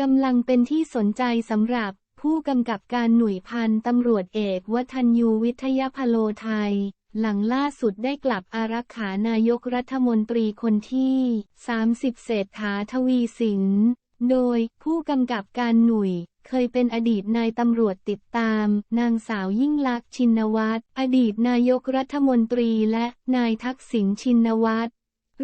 กำลังเป็นที่สนใจสำหรับผู้กำกับการหน่วยพันตำรวจเอกวัฒนยูวิทยาพโลไทย หลังล่าสุดได้กลับอารักขานายกรัฐมนตรีคนที่ 30 เศรษฐาทวีสิน โดยผู้กำกับการหน่วยเคยเป็นอดีตนายตำรวจติดตาม นางสาวยิ่งลักษณ์ชินวัตร อดีตนายกรัฐมนตรีและนายทักษิณชินวัตร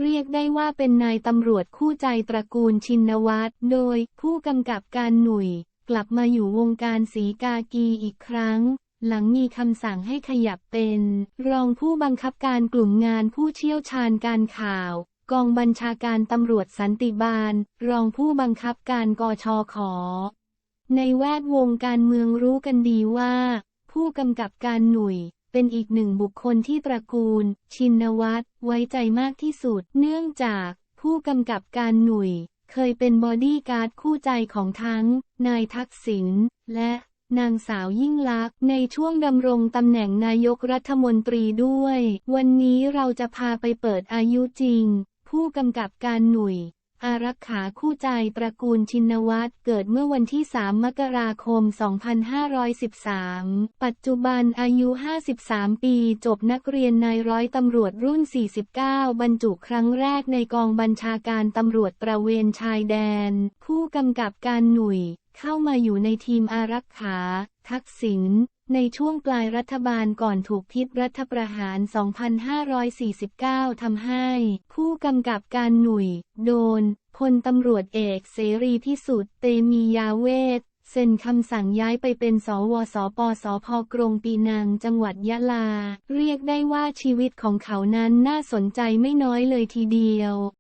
เรียกได้ว่าเป็นนายตำรวจคู่ใจตระกูลชินวัตร โดยผู้กำกับการหน่วย กลับมาอยู่วงการสีกากีอีกครั้ง หลังมีคำสั่งให้ขยับเป็น รองผู้บังคับการกลุ่มงานผู้เชี่ยวชาญการข่าว กองบัญชาการตำรวจสันติบาล รองผู้บังคับการกชขอในแวดวงการเมืองรู้กันดีว่า ผู้กำกับการหน่วย เป็นอีกหนึ่งบุคคลที่ตระกูล ชินวัตรไว้ใจมากที่สุด เนื่องจากผู้กำกับการหนุ่ย เคยเป็นบอดี้การ์ดคู่ใจของทั้ง นายทักษิณและนางสาวยิ่งลักษณ์ในช่วงดำรงตำแหน่งนายกรัฐมนตรีด้วย วันนี้เราจะพาไปเปิดอายุจริง ผู้กำกับการหนุ่ย อารักขาคู่ใจตระกูลชินวัตรเกิดเมื่อวันที่ 3 มกราคม 2513 ปัจจุบันอายุ 53 ปี จบนักเรียนนายร้อยตำรวจรุ่น 49 บรรจุครั้งแรกในกองบัญชาการตำรวจตระเวนชายแดน ผู้กำกับการหน่วย เข้ามาอยู่ในทีมอารักขา ทักษิณ ในช่วงปลายรัฐบาลก่อนถูกพิษรัฐประหาร 2549 ทำให้ ผู้กำกับการหน่วย โดน พลตำรวจเอกเสรีพิสุทธิ์เตมียาเวทเซ็นคำสั่งย้ายไปเป็นสวสปสพกรงปีนังจังหวัดยะลา เรียกได้ว่าชีวิตของเขานั้นน่าสนใจไม่น้อยเลยทีเดียว